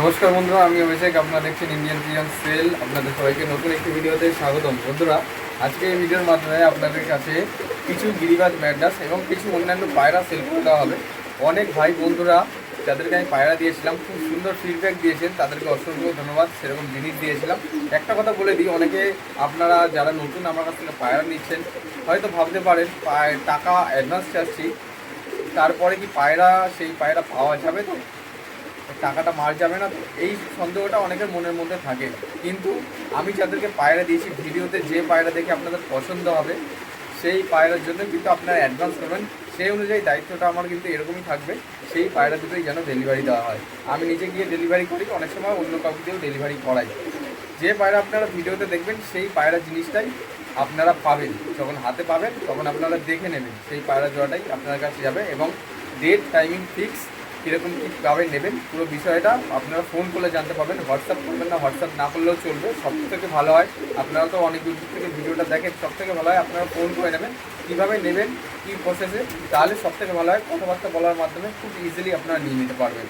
নমস্কার বন্ধুরা, আমি অভিষেক, আপনারা দেখছেন ইন্ডিয়ান পিজন সেল আপনাদের সবাইকে নতুন একটি ভিডিওতে স্বাগতম। বন্ধুরা, আজকে এই ভিডিওর মাধ্যমে আপনাদের কাছে কিছু গিরিবাজ ম্যাডাস এবং কিছু অন্যান্য পায়রা সেল করে দেওয়া হবে। অনেক ভাই বন্ধুরা যাদেরকে আমি পায়রা দিয়েছিলাম, খুব সুন্দর ফিডব্যাক দিয়েছেন, তাদেরকে অসংখ্য ধন্যবাদ, সেরকম জিনিস দিয়েছিলাম। একটা কথা বলে দিই, অনেকে আপনারা যারা নতুন আমার কাছ থেকে পায়রা নিচ্ছেন, হয়তো ভাবতে পারেন টাকা অ্যাডভান্স চাচ্ছি, তারপরে কি পায়রা সেই পায়রা পাওয়া যাবে? তো টাকাটা মার যাবে না এই সন্দেহটা অনেকের মনের মধ্যে থাকে। কিন্তু আমি যাদেরকে পায়রা দিয়েছি ভিডিওতে যে পায়রা দেখে আপনাদের পছন্দ হবে, সেই পায়রার জন্য কিন্তু আপনারা অ্যাডভান্স করবেন সেই অনুযায়ী দায়িত্বটা আমার কিন্তু এরকমই থাকবে, সেই পায়রা দুটোই যেন ডেলিভারি দেওয়া হয়। আমি নিজে গিয়ে ডেলিভারি করি, অনেক সময় অন্য কাউকে দিয়েও ডেলিভারি করাই। যে পায়রা আপনারা ভিডিওতে দেখবেন, সেই পায়রা জিনিসটাই আপনারা পাবেন। যখন হাতে পাবেন, তখন আপনারা দেখে নেবেন, সেই পায়রা জোড়াটাই আপনার কাছে যাবে এবং ডেট টাইমিং ফিক্স কীরকম কীভাবে নেবেন, পুরো বিষয়টা আপনারা ফোন করলে জানতে পারবেন হোয়াটসঅ্যাপ করবেন না হোয়াটসঅ্যাপ না করলেও চলবে সব থেকে ভালো হয়। আপনারা তো অনেক দূর থেকে ভিডিওটা দেখেন সব থেকে ভালো হয় আপনারা ফোন করে নেবেন, কীভাবে নেবেন, কী প্রসেসে তাহলে সব থেকে ভালো হয়। কথাবার্তা বলার মাধ্যমে খুব ইজিলি আপনারা নিয়ে নিতে পারবেন।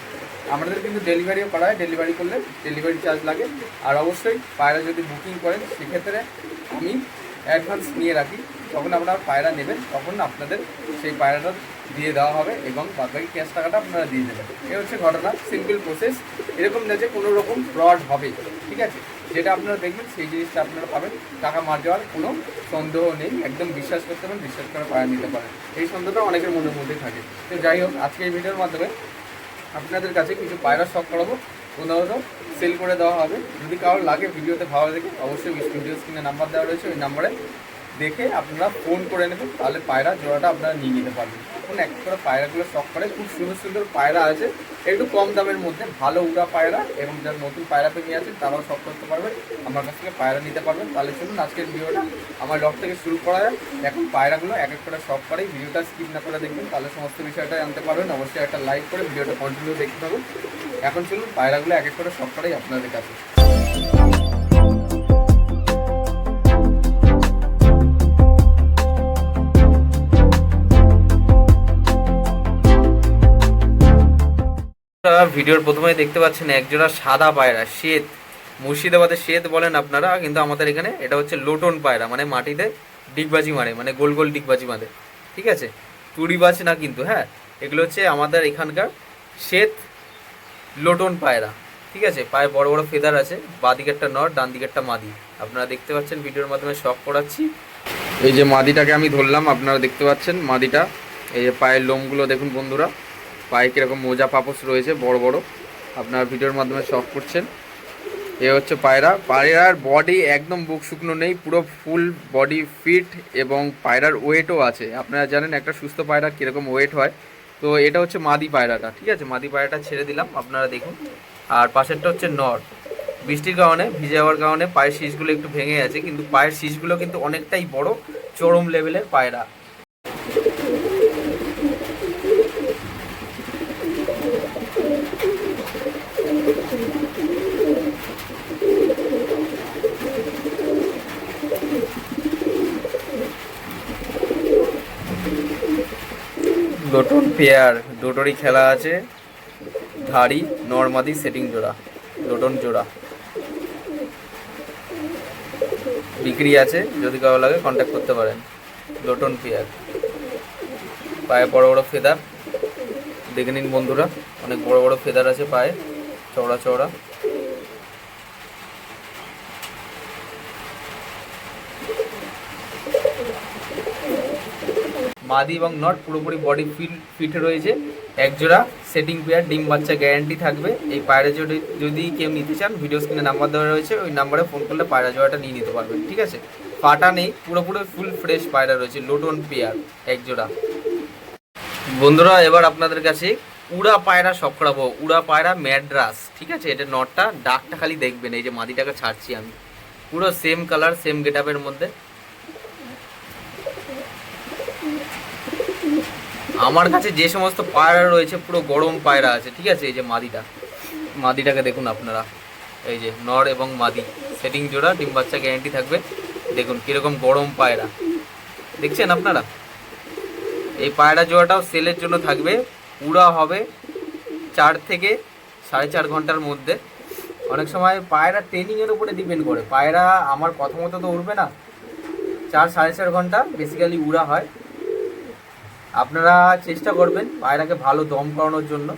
আমাদের কিন্তু ডেলিভারিও করা হয় ডেলিভারি করলে ডেলিভারি চার্জ লাগে। আর অবশ্যই পায়রা যদি বুকিং করেন, সেক্ষেত্রে আমি অ্যাডভান্স নিয়ে রাখি। যখন আপনারা পায়রা নেবেন, তখন আপনাদের সেই পায়রাটা দিয়ে দেওয়া হবে এবং বাদবাকি ক্যাশ টাকাটা আপনারা দিয়ে দেবেন। এই হচ্ছে ঘটনা সিম্পল প্রসেস এরকম না যে কোনো রকম ফ্রড হবে, ঠিক আছে? যেটা আপনারা দেখবেন, সেই জিনিসটা আপনারা পাবেন। টাকা মার যাওয়ার কোনো সন্দেহ নেই। একদম বিশ্বাস করতে পারেন, বিশ্বাস করে পায়রা নিতে পারেন। এই সন্দেহটা অনেকের মনের মধ্যেই থাকে। তো যাই হোক, আজকে এই ভিডিওর মাধ্যমে আপনাদের কাছে কিছু পায়রা শখ করাবো। প্রধানত সেল করে দেওয়া হবে। যদি কারোর লাগে ভিডিওতে ভালো দেখে অবশ্যই ভিডিও স্ক্রিনে নাম্বার দেওয়া রয়েছে, ওই নাম্বারে দেখে আপনারা ফোন করে নেবেন, তাহলে পায়রা জোড়াটা আপনারা নিয়ে নিতে পারবেন। এখন এক করে পায়রাগুলো শখ করে, খুব সুন্দর সুন্দর পায়রা আছে। একটু কম দামের মধ্যে, ভালো উড়া পায়রা এবং যারা নতুন পায়রা প্রেমী আছেন তারাও শখ করতে পারবেন আমার কাছ থেকে পায়রা নিতে পারবেন তাহলে চলুন আজকের ভিডিওটা, আমার লক থেকে শুরু করা যায় এখন পায়রাগুলো এক এক করে শখ করেই, ভিডিওটা স্কিপ না করে দেখবেন, তাহলে সমস্ত বিষয়টা জানতে পারবেন। অবশ্যই একটা লাইক করে ভিডিওটা কন্টিনিউ দেখতে পাবেন এখন চলুন, পায়রাগুলো এক এক করে শখ করেই আপনাদের কাছে। আপনারা ভিডিওর প্রথমে দেখতে পাচ্ছেন একজোড়া সাদা পায়রা, শ্বেত। মুর্শিদাবাদের শ্বেত বলেন আপনারা, কিন্তু আমাদের এখানে এটা হচ্ছে লোটন পায়রা মানে মাটিতে ডিগবাজি মারে মানে গোল গোল ডিগবাজি মারে ঠিক আছে? টুরিবাজ না কিন্তু হ্যাঁ? এগুলো হচ্ছে আমাদের এখানকার শ্বেত লোটন পায়রা। ঠিক আছে? পায়ে বড় বড় ফেদার আছে বাঁ দিকেরটা নর ডান দিকেরটা মাদি। আপনারা দেখতে পাচ্ছেন ভিডিওর মাধ্যমে শখ করাচ্ছি। এই যে মাদিটাকে আমি ধরলাম, আপনারা দেখতে পাচ্ছেন মাদিটা, এই যে পায়ের লোমগুলো, দেখুন বন্ধুরা। পায়ে কীরকম মোজা পাপস রয়েছে, বড় বড়। আপনার ভিডিওর মাধ্যমে শখ করছেন। এ হচ্ছে পায়রা। পায়রার বডি একদম বুক শুকনো নেই, পুরো ফুল বডি ফিট এবং পায়রার ওয়েটও আছে। আপনারা জানেন একটা সুস্থ পায়রার কীরকম ওয়েট হয়। তো এটা হচ্ছে মাদি পায়রাটা, ঠিক আছে? মাদি পায়রাটা ছেড়ে দিলাম, আপনারা দেখুন। আর পাশেরটা হচ্ছে নর। বৃষ্টির কারণে, ভিজে যাওয়ার কারণে পায়ের শীষগুলো একটু ভেঙে আছে কিন্তু পায়ের শীষগুলো কিন্তু অনেকটাই বড়, চরম লেভেলের পায়রা। লোটন পেয়ার দুটোরই খেলা আছে। ধাড়ি, নর্মাদি, সেটিং জোড়া লোটন জোড়া। বিক্রি আছে, যদি কারও লাগে কন্ট্যাক্ট করতে পারেন। লোটন পেয়ার পায়ে বড় বড় ফেদার দেখে নিন বন্ধুরা, অনেক বড় বড় ফেদার আছে পায়ে, চওড়া চওড়া। মাদি এবং নট, পুরোপুরি বডি ফিল ফিট রয়েছে। একজোড়া সেটিং পেয়ার ডিম বাচ্চা গ্যারান্টি থাকবে। এই পায়রা জোড়ি যদি কেউ নিতে চান ভিডিও স্ক্রিনে নাম্বার দেওয়া রয়েছে। ওই নাম্বারে ফোন করলে পায়রা জোড়াটা নিয়ে নিতে পারবেন, ঠিক আছে? পাটা নেই, পুরোপুরি ফুল ফ্রেশ পায়রা রয়েছে লোটন পেয়ার একজোড়া বন্ধুরা, এবার আপনাদের কাছে উড়া পায়রা সব করাবো। উড়া পায়রা ম্যাড্রাস ঠিক আছে? এটা নটটা, ডাকটা খালি দেখবেন, এই যে মাদিটাকে ছাড়ছি আমি। পুরো সেম কালার সেম গেট মধ্যে। আমার কাছে যে সমস্ত পায়রা রয়েছে, পুরো গরম পায়রা আছে, ঠিক আছে? এই যে মাদিটা। মাদিটাকে দেখুন আপনারা। এই যে নর এবং মাদি। সেটিং জোড়া, ডিম বাচ্চা গ্যারান্টি থাকবে। দেখুন কীরকম গরম পায়রা। দেখছেন আপনারা? এই পায়রা জোড়াটাও সেলের জন্য থাকবে। পুরা হবে চার থেকে সাড়ে চার ঘণ্টার মধ্যে। অনেক সময় পায়রা ট্রেনিংয়ের উপরে ডিপেন্ড করে। পায়রা আমার প্রথমত তো উঠবে না। চার সাড়ে চার ঘণ্টা বেসিক্যালি উড়া হয়। আপনারা চেষ্টা করবেন পায়রাকে ভালো দম করানোর জন্য।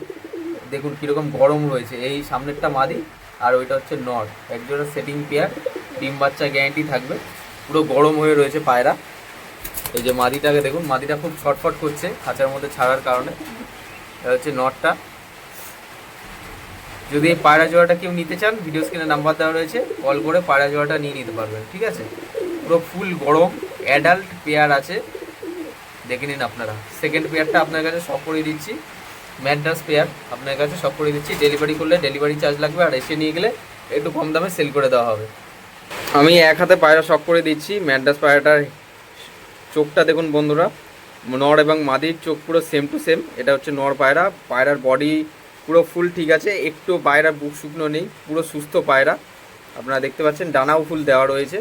দেখুন কীরকম গরম রয়েছে। এই সামনেরটা মাদি আর ওইটা হচ্ছে নর। একজোড়া সেটিং পেয়ার ডিম বাচ্চা গ্যারান্টি থাকবে। পুরো গরম হয়ে রয়েছে পায়রা। এই যে মাদিটাকে দেখুন, মাদিটা খুব ছটফট করছে খাঁচার মধ্যে ছাড়ার কারণে। এটা হচ্ছে নটটা যদি এই পায়রা জোড়াটা কেউ নিতে চান ভিডিও স্ক্রিনে নাম্বার দেওয়া রয়েছে। কল করে পায়রা জোড়াটা নিয়ে নিতে পারবেন, ঠিক আছে? পুরো ফুল গরম অ্যাডাল্ট পেয়ার আছে। দেখে নিন আপনারা। সেকেন্ড পেয়ারটা আপনার কাছে সব করে দিচ্ছি। ম্যাড্রাস পেয়ার আপনার কাছে সব করে দিচ্ছি। ডেলিভারি করলে ডেলিভারি চার্জ লাগবে আর এসে নিয়ে গেলে একটু কম দামে সেল করে দেওয়া হবে। আমি এক হাতে পায়রা শখ করে দিচ্ছি। ম্যাড্রাস পায়রাটার চোখটা দেখুন বন্ধুরা, নর এবং মাদির চোখ পুরো সেম টু সেম এটা হচ্ছে নর পায়রা। পায়রার বডি পুরো ফুল ঠিক আছে। একটু পায়রার বুক শুকনো নেই, পুরো সুস্থ পায়রা। আপনারা দেখতে পাচ্ছেন, ডানাও ফুল দেওয়া রয়েছে।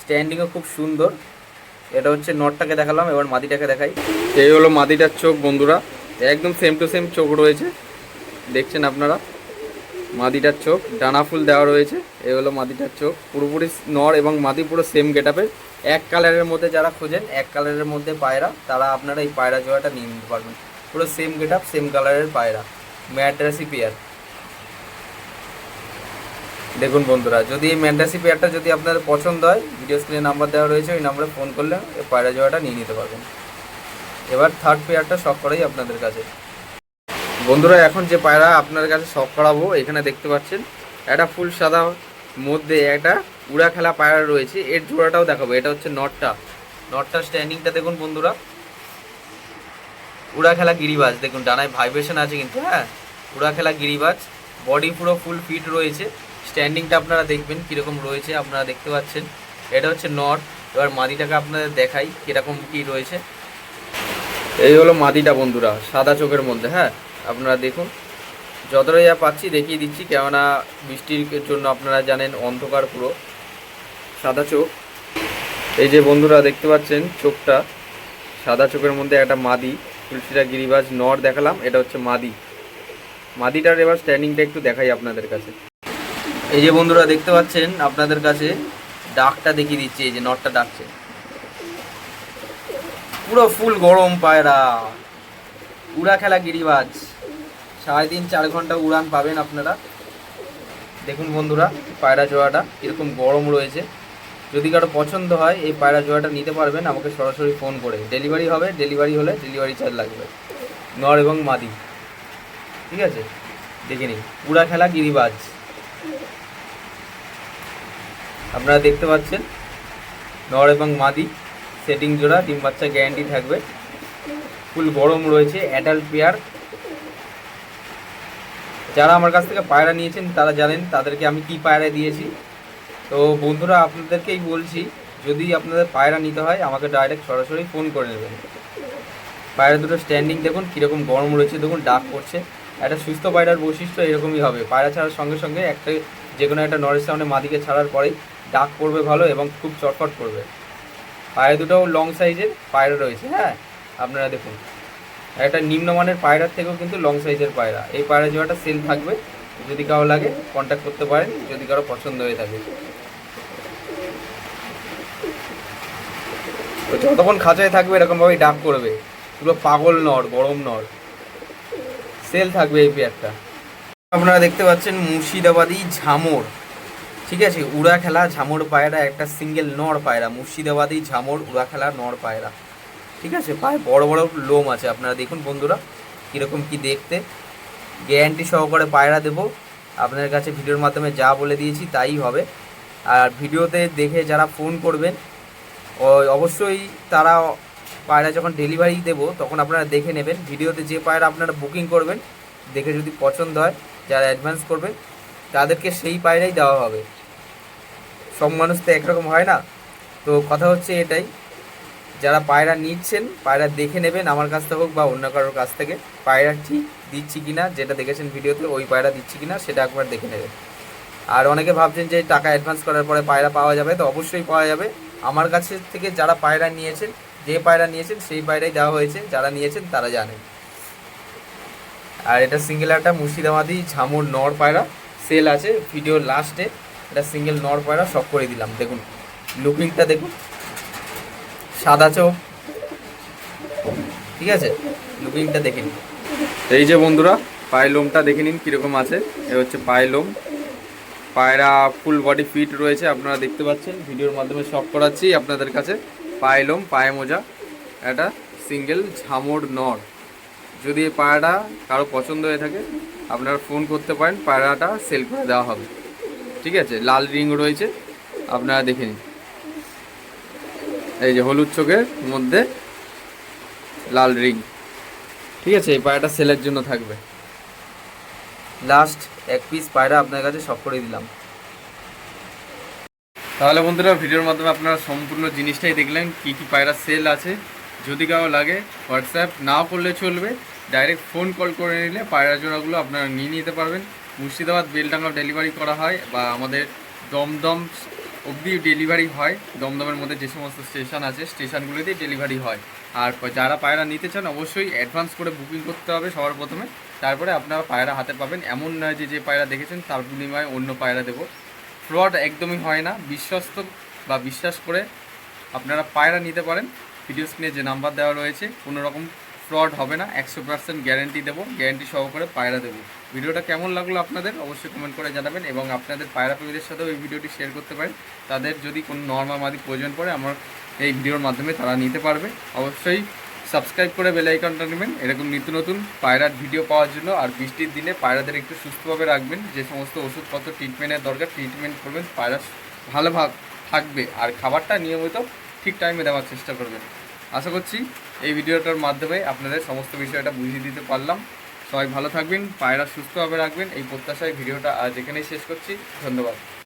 স্ট্যান্ডিংও খুব সুন্দর। এটা হচ্ছে নটটাকে দেখালাম, এবার মাদিটাকে দেখাই। এই হলো মাদিটার চোখ বন্ধুরা, একদম সেম টু সেম চোখ রয়েছে। দেখছেন আপনারা? মাদিটার চোখ, ডানা ফুল দেওয়া রয়েছে, এই হলো মাদিটার চোখ। পুরোপুরি নর এবং মাদি পুরো সেম গেটআপের এক কালারের মধ্যে যারা খোঁজেন, এক কালারের মধ্যে পায়রা, তারা আপনারা এই পায়রা জোড়াটা নিয়ে নিতে পারবেন। পুরো সেম গেটআপ সেম কালারের পায়রা। ম্যাড্রাসি পেয়ার দেখুন বন্ধুরা, যদি এই ম্যান্ডাসি পেয়ারটা যদি আপনাদের পছন্দ হয় ভিডিও স্ক্রিনে নাম্বার দেওয়া রয়েছে, ওই নাম্বারে ফোন করলে এই পায়রা জোড়াটা নিয়ে নিতে পারবেন। এবার থার্ড পেয়ারটা শখ করাই আপনাদের কাছে। বন্ধুরা, এখন যে পায়রা আপনার কাছে শখ করাবো, এখানে দেখতে পাচ্ছেন, একটা ফুল সাদা মধ্যে একটা উড়া খেলা পায়রা রয়েছে, এর জোড়াটাও দেখাবো, এটা হচ্ছে নটটা। নটটার স্ট্যান্ডিংটা দেখুন বন্ধুরা। উড়া খেলা গিরিবাজ, দেখুন, ডানায় ভাইব্রেশন আছে কিন্তু হ্যাঁ? উড়া খেলা গিরিবাজ বডি পুরো ফুল ফিট রয়েছে। স্ট্যান্ডিংটা আপনারা দেখবেন কীরকম রয়েছে, আপনারা দেখতে পাচ্ছেন। এটা হচ্ছে নট, এবার মাদিটাকে আপনাদের দেখাই কীরকম কী রয়েছে। এই হলো মাদিটা বন্ধুরা, সাদা চোখের মধ্যে হ্যাঁ? আপনারা দেখুন, যতটা যা পাচ্ছি দেখিয়ে দিচ্ছি, কেননা বৃষ্টির জন্য আপনারা জানেন অন্ধকার পুরো, সাদা চোখ। এই যে বন্ধুরা দেখতে পাচ্ছেন চোখটা, সাদা চোখের মধ্যে একটা মাদি, তুলসিরা গিরিবাজ নর দেখালাম, এটা হচ্ছে মাদি। মাদিটার এবার স্ট্যান্ডিংটা একটু দেখাই আপনাদের কাছে। এই যে বন্ধুরা দেখতে পাচ্ছেন, আপনাদের কাছে ডাকটা দেখিয়ে দিচ্ছে, এই যে নটটা ডাকছে। পুরো ফুল গরম পায়রা। উড়া খেলা গিরিবাজ। সাড়ে তিন, চার ঘণ্টা উড়ান পাবেন আপনারা। দেখুন বন্ধুরা, পায়রা জোড়াটা এরকম গরম রয়েছে। যদি কারও পছন্দ হয়, এই পায়রা জোড়াটা নিতে পারবেন, আমাকে সরাসরি ফোন করে। ডেলিভারি হবে ডেলিভারি হলে ডেলিভারি চার্জ লাগবে। নর এবং মাদি। ঠিক আছে? দেখে নিন। উড়া খেলা গিরিবাজ। আপনারা দেখতে পাচ্ছেন, নর এবং মাদি, সেটিং জোড়া, ডিম বাচ্চা গ্যারান্টি থাকবে। ফুল গরম রয়েছে অ্যাডাল্ট পেয়ার যারা আমার কাছ থেকে পায়রা নিয়েছেন, তারা জানেন তাদেরকে আমি কি পায়রা দিয়েছি। তো বন্ধুরা, আপনাদেরকেই বলছি, যদি আপনাদের পায়রা নিতে হয়, আমাকে ডাইরেক্ট সরাসরি ফোন করে নেবেন। পায়রা দুটো স্ট্যান্ডিং দেখুন, কীরকম গরম রয়েছে, দেখুন, ডাক পড়ছে একটা সুস্থ পায়রার বৈশিষ্ট্য এরকমই হবে। পায়রা ছাড়ার সঙ্গে সঙ্গে একটা যে কোনো একটা নরের সামনে মাদিকে ছাড়ার পরেই ডাক পড়বে ভালো এবং খুব চটফট করবে। পায়রা দুটো লং সাইজের পায়রা রয়েছে হ্যাঁ? আপনারা দেখুন। একটা নিম্নমানের পায়রার থেকেও কিন্তু লং সাইজের পায়রা। এই পায়রা জোড়াটা সেল থাকবে। যদি কারও লাগে কন্ট্যাক্ট করতে পারেন। যদি কারও পছন্দ হয়ে থাকে। যতক্ষণ খাঁচায় থাকবে, এরকমভাবেই ডাক করবে পুরো পাগল নর, গরম নর। সেল থাকবে এই পেয়ারটা। আপনারা দেখতে পাচ্ছেন মুর্শিদাবাদী ঝামর। ঠিক আছে উড়া খেলা ঝামর পায়রা, একটা সিঙ্গেল নর পায়রা, মুর্শিদাবাদী ঝামর উড়া খেলা নর পায়রা। ঠিক আছে, পায়ে বড় বড় লোম আছে, আপনারা দেখুন বন্ধুরা, কীরকম কি দেখতে। গ্যারান্টি সহকারে পায়রা দেবো, আপনাদের কাছে ভিডিওর মাধ্যমে যা বলে দিয়েছি তাই হবে। আর ভিডিওতে দেখে যারা ফোন করবেন অবশ্যই তারা পায়রা যখন ডেলিভারি দেবো, তখন আপনারা দেখে নেবেন। ভিডিওতে যে পায়রা আপনারা বুকিং করবেন, দেখে যদি পছন্দ হয় যারা অ্যাডভান্স করবে, তাদেরকে সেই পায়রাই দেওয়া হবে। সব মানুষ তো একরকম হয় না। তো কথা হচ্ছে এটাই, যারা পায়রা নিচ্ছেন, পায়রা দেখে নেবেন আমার কাছ থেকে হোক বা অন্য কারোর কাছ থেকে, পায়রা ঠিক দিচ্ছি কি না যেটা দেখেছেন ভিডিওতে, ওই পায়রা দিচ্ছি কি না সেটা একবার দেখে নেবেন। আর অনেকে ভাবছেন যে টাকা অ্যাডভান্স করার পরে পায়রা পাওয়া যাবে, তো অবশ্যই পাওয়া যাবে। আমার কাছে থেকে যারা পায়রা নিয়েছেন, যে পায়রা নিয়েছেন, সেই পায়রাই দেওয়া হয়েছে, যারা নিয়েছেন, তারা জানেন। আর এটা সিঙ্গেল একটা মুর্শিদাবাদি ঝামুর নর পায়রা। সেল আছে ভিডিওর লাস্টে এটা সিঙ্গেল নর পায়রা সব করে দিলাম, দেখুন। লুকিংটা দেখুন। সাদা চোখ। ঠিক আছে? লুকিংটা দেখে নিন। এই যে বন্ধুরা পায়ের লোমটা দেখে নিন কীরকম আছে। এ হচ্ছে পায়ের লোম। পায়রা ফুল বডি ফিট রয়েছে, আপনারা দেখতে পাচ্ছেন। ভিডিওর মাধ্যমে সব করাচ্ছি আপনাদের কাছে। পায়ে লোম, পায়ে মোজা। এটা সিঙ্গেল ঝামর নর। যদি এই পায়রাটা কারও পছন্দ হয়ে থাকে, আপনারা ফোন করতে পারেন, পায়রাটা সেল করে দেওয়া হবে। ঠিক আছে? লাল রিং রয়েছে, আপনারা দেখে নিন। এই যে হলুদ চোখের মধ্যে লাল রিং। ঠিক আছে? এই পায়রাটা সেলের জন্য থাকবে। লাস্ট এক পিস পায়রা আপনার কাছে সব করে দিলাম। তাহলে বন্ধুরা, ভিডিওর মাধ্যমে আপনারা সম্পূর্ণ জিনিসটাই দেখলেন, কী কী পায়রা সেল আছে। যদি কারও লাগে হোয়াটসঅ্যাপ না করলে চলবে। ডাইরেক্ট ফোন কল করে নিলে পায়রা জোড়াগুলো আপনারা নিয়ে নিতে পারবেন। মুর্শিদাবাদ বেলডাঙ্গা ডেলিভারি করা হয় বা আমাদের দমদম অবধি ডেলিভারি হয়। দমদমের মধ্যে যে সমস্ত স্টেশন আছে স্টেশনগুলিতেই ডেলিভারি হয়। আর যারা পায়রা নিতে চান অবশ্যই অ্যাডভান্স করে বুকিং করতে হবে সবার প্রথমে। তারপরে আপনারা পায়রা হাতে পাবেন। এমন নয় যে যে পায়রা দেখেছেন তার বিনিময়ে অন্য পায়রা দেবো। ফ্রড একদমই হয় না। বিশ্বস্ত বা বিশ্বাস করে আপনারা পায়রা নিতে পারেন। ভিডিও স্ক্রিনে যে নাম্বার দেওয়া রয়েছে, কোনো রকম ফ্রড হবে না, একশো পার্সেন্ট গ্যারেন্টি দেবো গ্যারেন্টি সহকারে পায়রা দেবো। ভিডিওটা কেমন লাগল আপনাদের অবশ্যই কমেন্ট করে জানাবেন এবং আপনাদের পায়রা প্রেমীদের সাথেও এই ভিডিওটি শেয়ার করতে পারেন। তাদের যদি কোনো নর্মাল মাদি প্রয়োজন পড়ে, আমার এই ভিডিওর মাধ্যমে তারা নিতে পারবে। অবশ্যই সাবস্ক্রাইব করে বেল আইকনটা নেবেন। এরকম নিত্য নতুন পায়রার ভিডিও পাওয়ার জন্য আর বৃষ্টির দিনে পায়রাদের একটু সুস্থভাবে রাখবেন। যে সমস্ত ওষুধপত্র ট্রিটমেন্টের দরকার ট্রিটমেন্ট করবেন, পায়রা ভালো থাকবে আর খাবারটা নিয়মিত ঠিক টাইমে দেওয়ার চেষ্টা করবেন। আশা করছি এই ভিডিওটার মাধ্যমে আপনাদের সমস্ত বিষয়টা বুঝিয়ে দিতে পারলাম। সবাই ভালো থাকবেন, পায়রা সুস্থভাবে রাখবেন। এই প্রত্যাশায় ভিডিওটা আজ এখানেই শেষ করছি। ধন্যবাদ।